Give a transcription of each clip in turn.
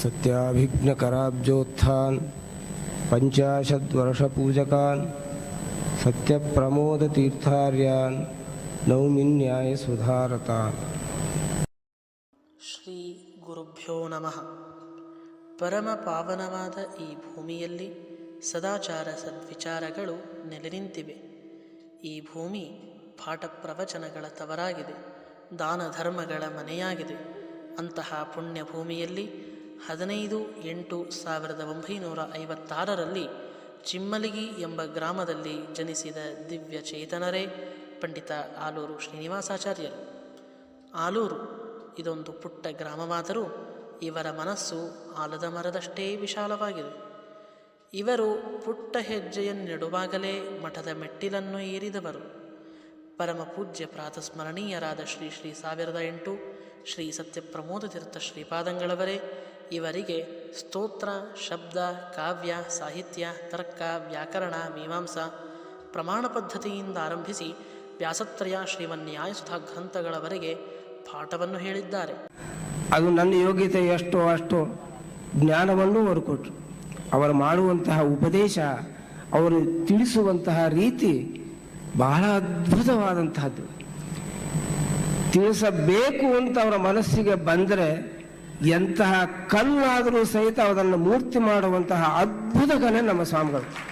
सत्याभिघ्नकराब्जोत्थान् पञ्चाशद्वर्षपूजकान् सत्यप्रमोदतीर्थार्यान् नौमिन्यायसुधारतान् ಶ್ರೀ ಗುರುಭ್ಯೋ ನಮಃ ಪರಮ ಪಾವನವಾದ ಈ ಭೂಮಿಯಲ್ಲಿ ಸದಾಚಾರ ಸದ್ವಿಚಾರಗಳು ನೆಲೆ ನಿಂತಿವೆ ಈ ಭೂಮಿ ಪಾಠ ಪ್ರವಚನಗಳ ತವರಾಗಿದೆ ದಾನ ಧರ್ಮಗಳ ಮನೆಯಾಗಿದೆ ಅಂತಹ ಪುಣ್ಯ ಭೂಮಿಯಲ್ಲಿ ಹದಿನೈದು ಎಂಟು ಸಾವಿರದ ಒಂಬೈನೂರ ಐವತ್ತಾರರಲ್ಲಿ ಚಿಮ್ಮಲಿಗಿ ಎಂಬ ಗ್ರಾಮದಲ್ಲಿ ಜನಿಸಿದ ದಿವ್ಯ ಚೇತನರೇ ಪಂಡಿತ ಆಲೂರು ಶ್ರೀನಿವಾಸಾಚಾರ್ಯರು. ಆಲೂರು ಇದೊಂದು ಪುಟ್ಟ ಗ್ರಾಮವಾದರೂ ಇವರ ಮನಸ್ಸು ಆಲದ ಮರದಷ್ಟೇ ವಿಶಾಲವಾಗಿದೆ. ಇವರು ಪುಟ್ಟ ಹೆಜ್ಜೆಯನ್ನಿಡುವಾಗಲೇ ಮಠದ ಮೆಟ್ಟಿಲನ್ನು ಏರಿದವರು. ಪರಮ ಪೂಜ್ಯ ಪ್ರಾತಸ್ಮರಣೀಯರಾದ ಶ್ರೀ ಶ್ರೀ ಸಾವಿರದ ಎಂಟು, ಶ್ರೀ ಸತ್ಯಪ್ರಮೋದ ತೀರ್ಥ ಶ್ರೀಪಾದಂಗಳವರೇ ಇವರಿಗೆ ಸ್ತೋತ್ರ, ಶಬ್ದ, ಕಾವ್ಯ, ಸಾಹಿತ್ಯ, ತರ್ಕ, ವ್ಯಾಕರಣ, ಮೀಮಾಂಸ ಪ್ರಮಾಣ ಪದ್ಧತಿಯಿಂದ ಆರಂಭಿಸಿ ವ್ಯಾಸತ್ರಯ ಶ್ರೀಮನ್ಯಾಯಸುಧ ಗ್ರಂಥಗಳವರೆಗೆ ಪಾಠವನ್ನು ಹೇಳಿದ್ದಾರೆ. ಅದು ನನ್ನ ಯೋಗ್ಯತೆ ಎಷ್ಟೋ ಅಷ್ಟೋ ಜ್ಞಾನವನ್ನು ಅವರು ಕೊಟ್ಟರು. ಅವರು ಮಾಡುವಂತಹ ಉಪದೇಶ, ಅವರು ತಿಳಿಸುವಂತಹ ರೀತಿ ಬಹಳ ಅದ್ಭುತವಾದಂತಹದ್ದು. ತಿಳಿಸಬೇಕು ಅಂತ ಅವರ ಮನಸ್ಸಿಗೆ ಬಂದರೆ ಎಂತಹ ಕಲ್ಲಾದರೂ ಸಹಿತ ಅದನ್ನು ಮೂರ್ತಿ ಮಾಡುವಂತಹ ಅದ್ಭುತ ಕಲೆ ನಮ್ಮ ಸ್ವಾಮಿಗಳು.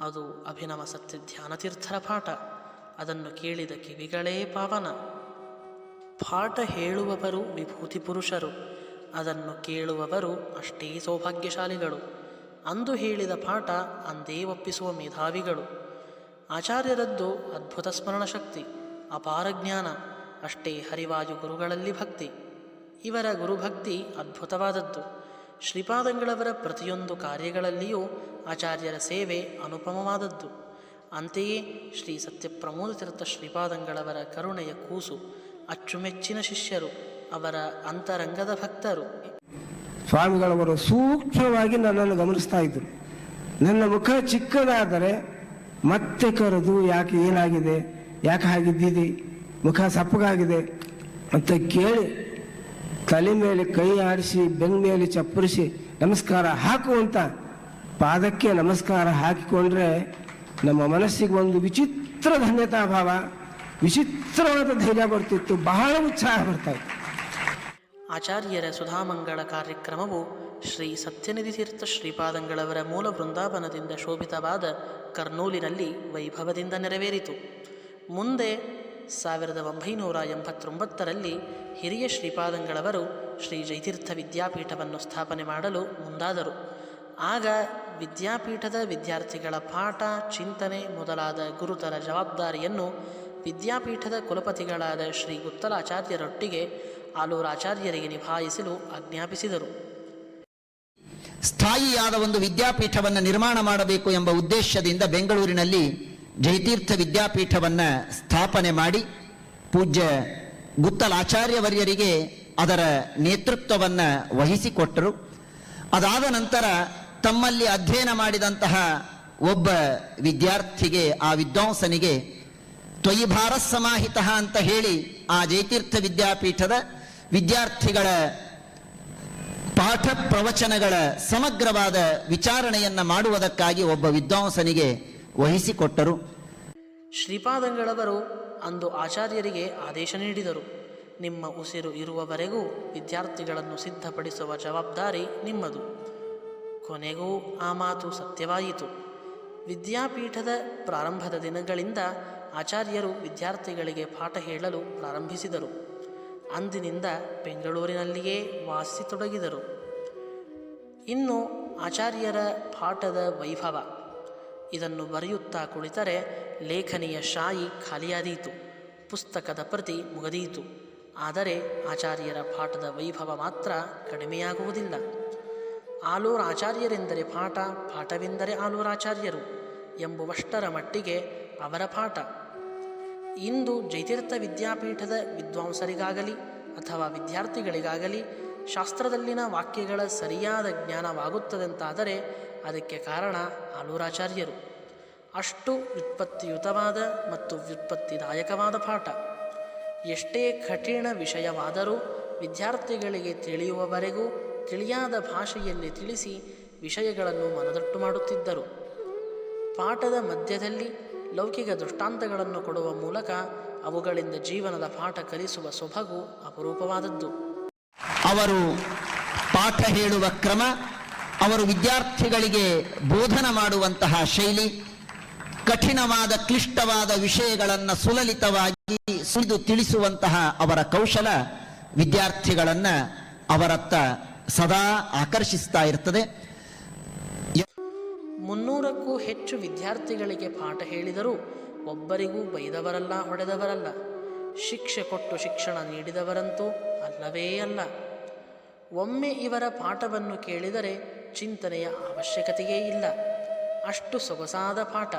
ಅದು ಅಭಿನವ ಸತ್ಯ ಧ್ಯಾನತೀರ್ಥರ ಪಾಠ. ಅದನ್ನು ಕೇಳಿದ ಕಿವಿಗಳೇ ಪಾವನ. ಪಾಠ ಹೇಳುವವರು ವಿಭೂತಿ ಪುರುಷರು. ಅದನ್ನು ಕೇಳುವವರು ಅಷ್ಟೇ ಸೌಭಾಗ್ಯಶಾಲಿಗಳು. ಅಂದು ಹೇಳಿದ ಪಾಠ ಅಂದೇ ಒಪ್ಪಿಸುವ ಮೇಧಾವಿಗಳು. ಆಚಾರ್ಯರದ್ದು ಅದ್ಭುತ ಸ್ಮರಣ ಶಕ್ತಿ ಅಪಾರ ಜ್ಞಾನ. ಅಷ್ಟೇ ಹರಿವಾಯು ಗುರುಗಳಲ್ಲಿ ಭಕ್ತಿ. ಇವರ ಗುರುಭಕ್ತಿ ಅದ್ಭುತವಾದದ್ದು. ಶ್ರೀಪಾದಂಗಳವರ ಪ್ರತಿಯೊಂದು ಕಾರ್ಯಗಳಲ್ಲಿಯೂ ಆಚಾರ್ಯರ ಸೇವೆ ಅನುಪಮವಾದದ್ದು. ಅಂತೆಯೇ ಶ್ರೀ ಸತ್ಯಪ್ರಮೋದ ತೀರ್ಥ ಶ್ರೀಪಾದಂಗಳವರ ಕರುಣೆಯ ಕೂಸು ಅಚ್ಚುಮೆಚ್ಚಿನ ಶಿಷ್ಯರು, ಅವರ ಅಂತರಂಗದ ಭಕ್ತರು. ಸ್ವಾಮಿಗಳವರು ಸೂಕ್ಷ್ಮವಾಗಿ ನನ್ನನ್ನು ಗಮನಿಸ್ತಾ ಇದ್ದರು. ನನ್ನ ಮುಖ ಚಿಕ್ಕದಾದರೆ ಮತ್ತೆ ಕರೆದು, ಯಾಕೆ ಏನಾಗಿದೆ? ಯಾಕೆ ಹಾಗಿದ್ದಿದೆ ಮುಖ ಸಪ್ಪಗಾಗಿದೆ ಅಂತ ಕೇಳಿ ತಲೆ ಮೇಲೆ ಕೈ ಆಡಿಸಿ ಬೆಂಗ್ ಮೇಲೆ ಚಪ್ಪರಿಸಿ ನಮಸ್ಕಾರ ಹಾಕುವಂತ ಪಾದಕ್ಕೆ ನಮಸ್ಕಾರ ಹಾಕಿಕೊಂಡ್ರೆ ನಮ್ಮ ಮನಸ್ಸಿಗೆ ಒಂದು ವಿಚಿತ್ರ ಧನ್ಯತಾ ಭಾವ, ವಿಚಿತ್ರವಾದ ಧೈರ್ಯ ಬರ್ತಿತ್ತು, ಬಹಳ ಉತ್ಸಾಹ ಬರ್ತಾ ಇತ್ತು ಆಚಾರ್ಯರ ಸುಧಾಮಂಗಳ ಕಾರ್ಯಕ್ರಮವು ಶ್ರೀ ಸತ್ಯನಿಧಿ ತೀರ್ಥ ಶ್ರೀಪಾದಂಗಳವರ ಮೂಲ ಬೃಂದಾವನದಿಂದ ಶೋಭಿತವಾದ ಕರ್ನೂಲಿನಲ್ಲಿ ವೈಭವದಿಂದ ನೆರವೇರಿತು. ಮುಂದೆ ಸಾವಿರದ ಒಂಬೈನೂರ ಎಂಬತ್ತೊಂಬತ್ತರಲ್ಲಿ ಹಿರಿಯ ಶ್ರೀಪಾದಂಗಳವರು ಶ್ರೀ ಜೈತೀರ್ಥ ವಿದ್ಯಾಪೀಠವನ್ನು ಸ್ಥಾಪನೆ ಮಾಡಲು ಮುಂದಾದರು. ಆಗ ವಿದ್ಯಾಪೀಠದ ವಿದ್ಯಾರ್ಥಿಗಳ ಪಾಠ, ಚಿಂತನೆ ಮೊದಲಾದ ಗುರುತರ ಜವಾಬ್ದಾರಿಯನ್ನು ವಿದ್ಯಾಪೀಠದ ಕುಲಪತಿಗಳಾದ ಶ್ರೀ ಗುತ್ತಲಾಚಾರ್ಯರೊಟ್ಟಿಗೆ ಆಲೂರಾಚಾರ್ಯರಿಗೆ ನಿಭಾಯಿಸಲು ಆಜ್ಞಾಪಿಸಿದರು. ಸ್ಥಾಯಿಯಾದ ಒಂದು ವಿದ್ಯಾಪೀಠವನ್ನು ನಿರ್ಮಾಣ ಮಾಡಬೇಕು ಎಂಬ ಉದ್ದೇಶದಿಂದ ಬೆಂಗಳೂರಿನಲ್ಲಿ ಜಯತೀರ್ಥ ವಿದ್ಯಾಪೀಠವನ್ನು ಸ್ಥಾಪನೆ ಮಾಡಿ ಪೂಜ್ಯ ಗುತ್ತಲಾಚಾರ್ಯವರ್ಯರಿಗೆ ಅದರ ನೇತೃತ್ವವನ್ನು ವಹಿಸಿಕೊಟ್ಟರು. ಅದಾದ ನಂತರ ತಮ್ಮಲ್ಲಿ ಅಧ್ಯಯನ ಮಾಡಿದಂತಹ ಒಬ್ಬ ವಿದ್ಯಾರ್ಥಿಗೆ, ಆ ವಿದ್ವಾಂಸನಿಗೆ ತ್ವಯಿ ಸಮಾಹಿತ ಅಂತ ಹೇಳಿ ಆ ಜಯತೀರ್ಥ ವಿದ್ಯಾಪೀಠದ ವಿದ್ಯಾರ್ಥಿಗಳ ಪಾಠ ಪ್ರವಚನಗಳ ಸಮಗ್ರವಾದ ವಿಚಾರಣೆಯನ್ನು ಮಾಡುವುದಕ್ಕಾಗಿ ಒಬ್ಬ ವಿದ್ವಾಂಸನಿಗೆ ವಹಿಸಿಕೊಟ್ಟರು. ಶ್ರೀಪಾದಂಗಳವರು ಅಂದು ಆಚಾರ್ಯರಿಗೆ ಆದೇಶ ನೀಡಿದರು. ನಿಮ್ಮ ಉಸಿರು ಇರುವವರೆಗೂ ವಿದ್ಯಾರ್ಥಿಗಳನ್ನು ಸಿದ್ಧಪಡಿಸುವ ಜವಾಬ್ದಾರಿ ನಿಮ್ಮದು. ಕೊನೆಗೂ ಆ ಮಾತು ಸತ್ಯವಾಯಿತು. ವಿದ್ಯಾಪೀಠದ ಪ್ರಾರಂಭದ ದಿನಗಳಿಂದ ಆಚಾರ್ಯರು ವಿದ್ಯಾರ್ಥಿಗಳಿಗೆ ಪಾಠ ಹೇಳಲು ಪ್ರಾರಂಭಿಸಿದರು. ಅಂದಿನಿಂದ ಬೆಂಗಳೂರಿನಲ್ಲಿಯೇ ವಾಸಿಸತೊಡಗಿದರು ಇನ್ನು ಆಚಾರ್ಯರ ಪಾಠದ ವೈಭವ ಇದನ್ನು ಬರೆಯುತ್ತಾ ಕುಳಿತರೆ ಲೇಖನಿಯ ಶಾಯಿ ಖಾಲಿಯಾದೀತು, ಪುಸ್ತಕದ ಪ್ರತಿ ಮುಗದೀತು. ಆದರೆ ಆಚಾರ್ಯರ ಪಾಠದ ವೈಭವ ಮಾತ್ರ ಕಡಿಮೆಯಾಗುವುದಿಲ್ಲ. ಆಲೂರ ಆಚಾರ್ಯರೆಂದರೆ ಪಾಠ, ಪಾಠವೆಂದರೆ ಆಲೂರಾಚಾರ್ಯರು ಎಂಬುವಷ್ಟರ ಮಟ್ಟಿಗೆ ಅವರ ಪಾಠ. ಇಂದು ಜೈತೀರ್ಥ ವಿದ್ಯಾಪೀಠದ ವಿದ್ವಾಂಸರಿಗಾಗಲಿ ಅಥವಾ ವಿದ್ಯಾರ್ಥಿಗಳಿಗಾಗಲಿ ಶಾಸ್ತ್ರದಲ್ಲಿನ ವಾಕ್ಯಗಳ ಸರಿಯಾದ ಜ್ಞಾನವಾಗುತ್ತದಂತಾದರೆ ಅದಕ್ಕೆ ಕಾರಣ ಆಲೂರಾಚಾರ್ಯರು. ಅಷ್ಟು ವ್ಯುತ್ಪತ್ತಿಯುತವಾದ ಮತ್ತು ವ್ಯುತ್ಪತ್ತಿದಾಯಕವಾದ ಪಾಠ. ಎಷ್ಟೇ ಕಠಿಣ ವಿಷಯವಾದರೂ ವಿದ್ಯಾರ್ಥಿಗಳಿಗೆ ತಿಳಿಯುವವರೆಗೂ ತಿಳಿಯಾದ ಭಾಷೆಯಲ್ಲಿ ತಿಳಿಸಿ ವಿಷಯಗಳನ್ನು ಮನದಟ್ಟು ಮಾಡುತ್ತಿದ್ದರು. ಪಾಠದ ಮಧ್ಯದಲ್ಲಿ ಲೌಕಿಕ ದೃಷ್ಟಾಂತಗಳನ್ನು ಕೊಡುವ ಮೂಲಕ ಅವುಗಳಿಂದ ಜೀವನದ ಪಾಠ ಕಲಿಸುವ ಸೊಬಗು ಅಪರೂಪವಾದದ್ದು. ಅವರು ಪಾಠ ಹೇಳುವ ಕ್ರಮ ಅವರು ವಿದ್ಯಾರ್ಥಿಗಳಿಗೆ ಬೋಧನ ಮಾಡುವಂತಹ ಶೈಲಿ, ಕಠಿಣವಾದ, ಕ್ಲಿಷ್ಟವಾದ ವಿಷಯಗಳನ್ನು ಸುಲಲಿತವಾಗಿ ಸುಳಿದು ತಿಳಿಸುವಂತಹ ಅವರ ಕೌಶಲ ವಿದ್ಯಾರ್ಥಿಗಳನ್ನು ಅವರತ್ತ ಸದಾ ಆಕರ್ಷಿಸ್ತಾ ಇರ್ತದೆ. ಮುನ್ನೂರಕ್ಕೂ ಹೆಚ್ಚು ವಿದ್ಯಾರ್ಥಿಗಳಿಗೆ ಪಾಠ ಹೇಳಿದರೂ ಒಬ್ಬರಿಗೂ ಬೈದವರಲ್ಲ, ಹೊಡೆದವರಲ್ಲ. ಶಿಕ್ಷೆ ಕೊಟ್ಟು ಶಿಕ್ಷಣ ನೀಡಿದವರಂತೂ ಅಲ್ಲವೇ ಅಲ್ಲ. ಒಮ್ಮೆ ಇವರ ಪಾಠವನ್ನು ಕೇಳಿದರೆ ಚಿಂತನೆಯ ಅವಶ್ಯಕತೆಯೇ ಇಲ್ಲ. ಅಷ್ಟು ಸೊಗಸಾದ ಪಾಠ.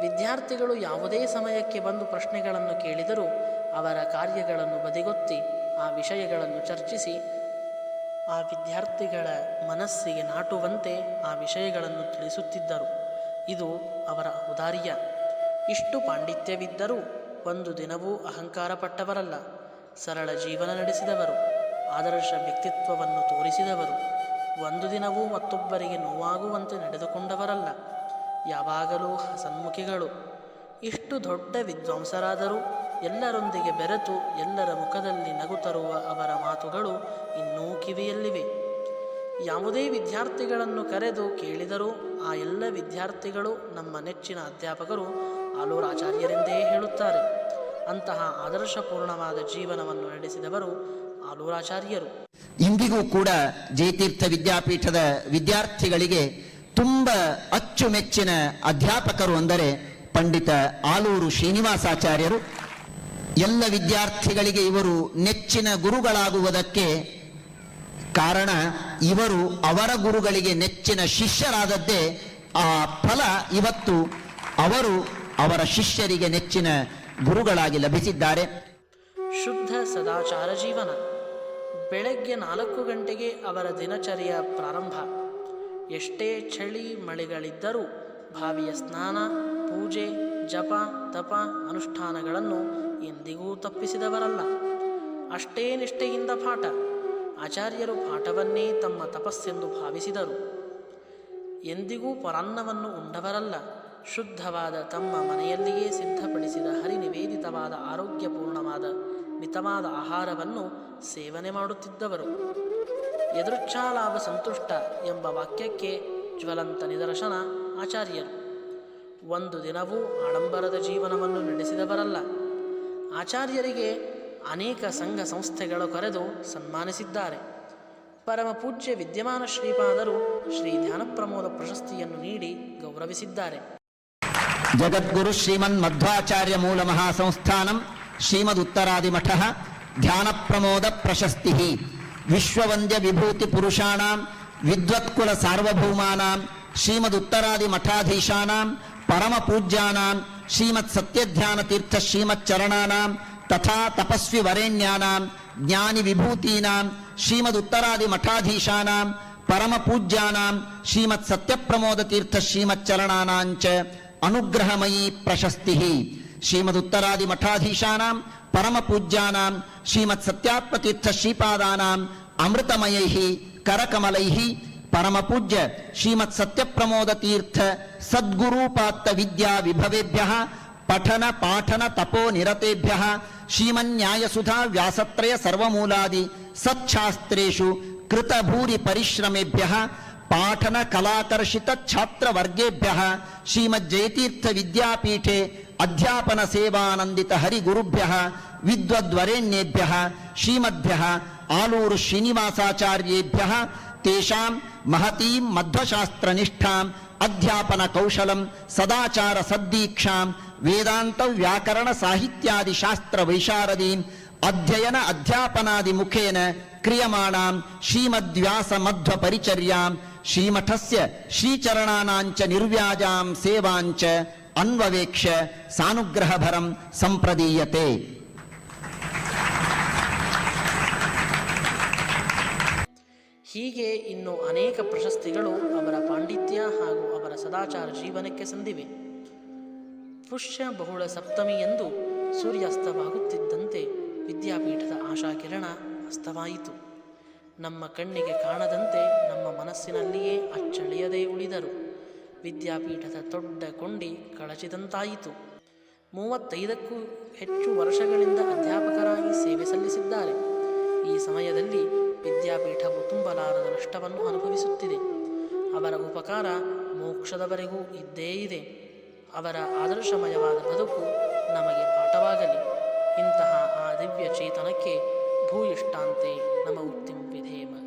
ವಿದ್ಯಾರ್ಥಿಗಳು ಯಾವುದೇ ಸಮಯಕ್ಕೆ ಬಂದು ಪ್ರಶ್ನೆಗಳನ್ನು ಕೇಳಿದರೂ ಅವರ ಕಾರ್ಯಗಳನ್ನು ಬದಿಗೊತ್ತಿ, ಆ ವಿಷಯಗಳನ್ನು ಚರ್ಚಿಸಿ, ಆ ವಿದ್ಯಾರ್ಥಿಗಳ ಮನಸ್ಸಿಗೆ ನಾಟುವಂತೆ ಆ ವಿಷಯಗಳನ್ನು ತಿಳಿಸುತ್ತಿದ್ದರು. ಇದು ಅವರ ಔದಾರ್ಯ. ಇಷ್ಟು ಪಾಂಡಿತ್ಯವಿದ್ದರೂ ಒಂದು ದಿನವೂ ಅಹಂಕಾರ ಪಟ್ಟವರಲ್ಲ ಸರಳ ಜೀವನ ನಡೆಸಿದವರು. ಆದರ್ಶ ವ್ಯಕ್ತಿತ್ವವನ್ನು ತೋರಿಸಿದವರು. ಒಂದು ದಿನವೂ ಮತ್ತೊಬ್ಬರಿಗೆ ನೋವಾಗುವಂತೆ ನಡೆದುಕೊಂಡವರಲ್ಲ. ಯಾವಾಗಲೂ ಹಸನ್ಮುಖಿಗಳು. ಇಷ್ಟು ದೊಡ್ಡ ವಿದ್ವಾಂಸರಾದರೂ ಎಲ್ಲರೊಂದಿಗೆ ಬೆರೆತು ಎಲ್ಲರ ಮುಖದಲ್ಲಿ ನಗು ತರುವ ಅವರ ಮಾತುಗಳು ಇನ್ನೂ ಕಿವಿಯಲ್ಲಿವೆ. ಯಾವುದೇ ವಿದ್ಯಾರ್ಥಿಗಳನ್ನು ಕರೆದು ಕೇಳಿದರೂ ಆ ಎಲ್ಲ ವಿದ್ಯಾರ್ಥಿಗಳು ನಮ್ಮ ನೆಚ್ಚಿನ ಅಧ್ಯಾಪಕರು ಆಲೂರಾಚಾರ್ಯರೆಂದೇ ಹೇಳುತ್ತಾರೆ. ಅಂತಹ ಆದರ್ಶಪೂರ್ಣವಾದ ಜೀವನವನ್ನು ನಡೆಸಿದವರು ಆಲೂರಾಚಾರ್ಯರು ಇಂದಿಗೂ ಕೂಡ ಜಯತೀರ್ಥ ವಿದ್ಯಾಪೀಠದ ವಿದ್ಯಾರ್ಥಿಗಳಿಗೆ ತುಂಬ ಅಚ್ಚುಮೆಚ್ಚಿನ ಅಧ್ಯಾಪಕರು ಅಂದರೆ ಪಂಡಿತ ಆಲೂರು ಶ್ರೀನಿವಾಸಾಚಾರ್ಯರು. ಎಲ್ಲ ವಿದ್ಯಾರ್ಥಿಗಳಿಗೆ ಇವರು ನೆಚ್ಚಿನ ಗುರುಗಳಾಗುವುದಕ್ಕೆ ಕಾರಣ ಇವರು ಅವರ ಗುರುಗಳಿಗೆ ನೆಚ್ಚಿನ ಶಿಷ್ಯರಾದದ್ದೇ ಆ ಫಲ ಇವತ್ತು ಅವರು ಅವರ ಶಿಷ್ಯರಿಗೆ ನೆಚ್ಚಿನ ಗುರುಗಳಾಗಿ ಲಭಿಸಿದ್ದಾರೆ. ಶುದ್ಧ ಸದಾಚಾರ ಜೀವನ. ಬೆಳಗ್ಗೆ ನಾಲ್ಕು ಗಂಟೆಗೆ ಅವರ ದಿನಚರಿಯ ಪ್ರಾರಂಭ. ಎಷ್ಟೇ ಚಳಿ ಮಳೆಗಳಿದ್ದರೂ ಭಾವಿಯ ಸ್ನಾನ, ಪೂಜೆ, ಜಪ, ತಪ ಅನುಷ್ಠಾನಗಳನ್ನು ಎಂದಿಗೂ ತಪ್ಪಿಸಿದವರಲ್ಲ. ಅಷ್ಟೇ ನಿಷ್ಠೆಯಿಂದ ಪಾಠ. ಆಚಾರ್ಯರು ಪಾಠವನ್ನೇ ತಮ್ಮ ತಪಸ್ಸೆಂದು ಭಾವಿಸಿದರು. ಎಂದಿಗೂ ಪರಾನ್ನವನ್ನು ಉಂಡವರಲ್ಲ. ಶುದ್ಧವಾದ ತಮ್ಮ ಮನೆಯಲ್ಲಿಯೇ ಸಿದ್ಧಪಡಿಸಿದ ಹರಿನಿವೇದಿತವಾದ ಆರೋಗ್ಯಪೂರ್ಣವಾದ ಮಿತವಾದ ಆಹಾರವನ್ನು ಸೇವನೆ ಮಾಡುತ್ತಿದ್ದವರು. ಎದುರುಚ್ಛಾಲಾಭ ಸಂತುಷ್ಟ ಎಂಬ ವಾಕ್ಯಕ್ಕೆ ಜ್ವಲಂತ ನಿದರ್ಶನ ಆಚಾರ್ಯರು. ಒಂದು ದಿನವೂ ಆಡಂಬರದ ಜೀವನವನ್ನು ನಡೆಸಿದವರಲ್ಲ. ಆಚಾರ್ಯರಿಗೆ ಅನೇಕ ಸಂಘ ಸಂಸ್ಥೆಗಳು ಕರೆದು ಸನ್ಮಾನಿಸಿದ್ದಾರೆ. ಪರಮ ಪೂಜ್ಯ ವಿದ್ಯಮಾನ ಶ್ರೀಪಾದರು ಶ್ರೀ ಧ್ಯಾನಪ್ರಮೋದ ಪ್ರಶಸ್ತಿಯನ್ನು ನೀಡಿ ಗೌರವಿಸಿದ್ದಾರೆ. ಜಗದ್ಗುರು ಶ್ರೀಮನ್ ಮಧ್ವಾಚಾರ್ಯ ಮೂಲ ಮಹಾಸಂಸ್ಥಾನಂ శ్రీమదుత్తరాదిమఠ ధ్యాన ప్రమోద ప్రశస్తి విశ్వవంద్య విభూతి పురుషాణం విద్వత్కుల సార్వభౌమానాం శ్రీమదుత్తరాది మఠాధీశానాం పరమ పూజ్యానాం శ్రీమత్ సత్యధ్యాన తీర్థ శ్రీమచ్చరణానాం తథా తపస్వి వరేణ్యానాం జ్ఞాని విభూతీనాం శ్రీమదుత్తరాది మఠాధీశానాం పరమ పూజ్యానాం శ్రీమత్ సత్యప్రమోద తీర్థ శ్రీమచ్చరణానాంచ అనుగ్రహమయీ ప్రశస్తి श्रीमदुत्तरादि मठाधीशानां परम पूज्यानां श्रीमत् सत्यात्मतीर्थ श्रीपादानाम् अमृतमयैः, करकमलैः परम पूज्य श्रीमत् सत्यप्रमोद तीर्थ सद्गुरूपात्त विद्या विभवेभ्यः पठन पाठन तपो निरतेभ्यः श्रीमन्याय सुधा व्यासत्रय सर्वमूलादि सच्छास्त्रेषु कृतभूरि परिश्रमेभ्यः पाठन कलाकर्षित छात्र वर्गेभ्यः श्रीमज्जयतीर्थ विद्यापीठे ಪಾಠನ ಕಲಾಕರ್ಷಿತ ಛಾತ್ರ ವರ್ಗೇಭ್ಯ ಶ್ರೀಮದ್ ಜಯತೀರ್ಥ ವಿದ್ಯಾಪೀಠೆ ಅಧ್ಯಾಪನ ಸೇವಾನಂದಿತ ಹರಿಗುರುಭ್ಯ ವಿದ್ವದ್ವರೆಣ್ಯೇಭ್ಯ ಶ್ರೀಮದ್ಭ್ಯ ಆಲೂರು ಶ್ರೀನಿವಾಸಾಚಾರ್ಯೇಭ್ಯ ತೇಷಾಂ ಮಹತೀಂ ಮಧ್ವಶಾಸ್ತ್ರ ನಿಷ್ಠಾಂ ಅಧ್ಯಾಪನ ಕೌಶಲಂ ಸದಾಚಾರ ಸದ್ದೀಕ್ಷಾಂ ವೇದಾಂತ ವ್ಯಾಕರಣ ಸಾಹಿತ್ಯಾದಿ ಶಾಸ್ತ್ರ ವೈಶಾರದೀಂ ಅಧ್ಯಯನ ಅಧ್ಯಾಪನಾದಿ ಮುಖೇನ ಕ್ರಿಯಮಾಣಾಂ ಶ್ರೀಮದ್ವ್ಯಾಸ ಮಧ್ವ ಪರಿಚರ್ಯಾಂ ಶ್ರೀಮಠಸ್ಯ ಶ್ರೀಚರಣಾನಾಂಚ ನಿರ್ವ್ಯಾಜಾಂ ಸೇವಾಂಚ ಅನ್ವವೇಕ್ಷ ಸಾನುಗ್ರಹಭರಂ ಸಂಪ್ರದೀಯತೆ. ಹೀಗೆ ಇನ್ನು ಅನೇಕ ಪ್ರಶಸ್ತಿಗಳು ಅವರ ಪಾಂಡಿತ್ಯ ಹಾಗೂ ಅವರ ಸದಾಚಾರ ಜೀವನಕ್ಕೆ ಸಂದಿವೆ. ಪುಷ್ಯ ಬಹುಳ ಸಪ್ತಮಿ ಎಂದು ಸೂರ್ಯಾಸ್ತವಾಗುತ್ತಿದ್ದಂತೆ ವಿದ್ಯಾಪೀಠದ ಆಶಾಕಿರಣ ಅಸ್ತವಾಯಿತು. ನಮ್ಮ ಕಣ್ಣಿಗೆ ಕಾಣದಂತೆ ನಮ್ಮ ಮನಸ್ಸಿನಲ್ಲಿಯೇ ಅಚ್ಚಳಿಯದೇ ಉಳಿದರು. ವಿದ್ಯಾಪೀಠದ ದೊಡ್ಡ ಕೊಂಡಿ ಕಳಚಿದಂತಾಯಿತು. ಮೂವತ್ತೈದಕ್ಕೂ ಹೆಚ್ಚು ವರ್ಷಗಳಿಂದ ಅಧ್ಯಾಪಕರಾಗಿ ಸೇವೆ ಸಲ್ಲಿಸಿದ್ದಾರೆ. ಈ ಸಮಯದಲ್ಲಿ ವಿದ್ಯಾಪೀಠವು ತುಂಬಲಾರದ ನಷ್ಟವನ್ನು ಅನುಭವಿಸುತ್ತಿದೆ. ಅವರ ಉಪಕಾರ ಮೋಕ್ಷದವರೆಗೂ ಇದ್ದೇ ಇದೆ. ಅವರ ಆದರ್ಶಮಯವಾದ ಬದುಕು ನಮಗೆ ಪಾಠವಾಗಲಿ. ಇಂತಹ ಆ ದಿವ್ಯ ಚೇತನಕ್ಕೆ ಭೂಯಿಷ್ಠಾಂತೆ ನಮ್ಮ ಉತ್ತಿಂ ವಿಧೇಮ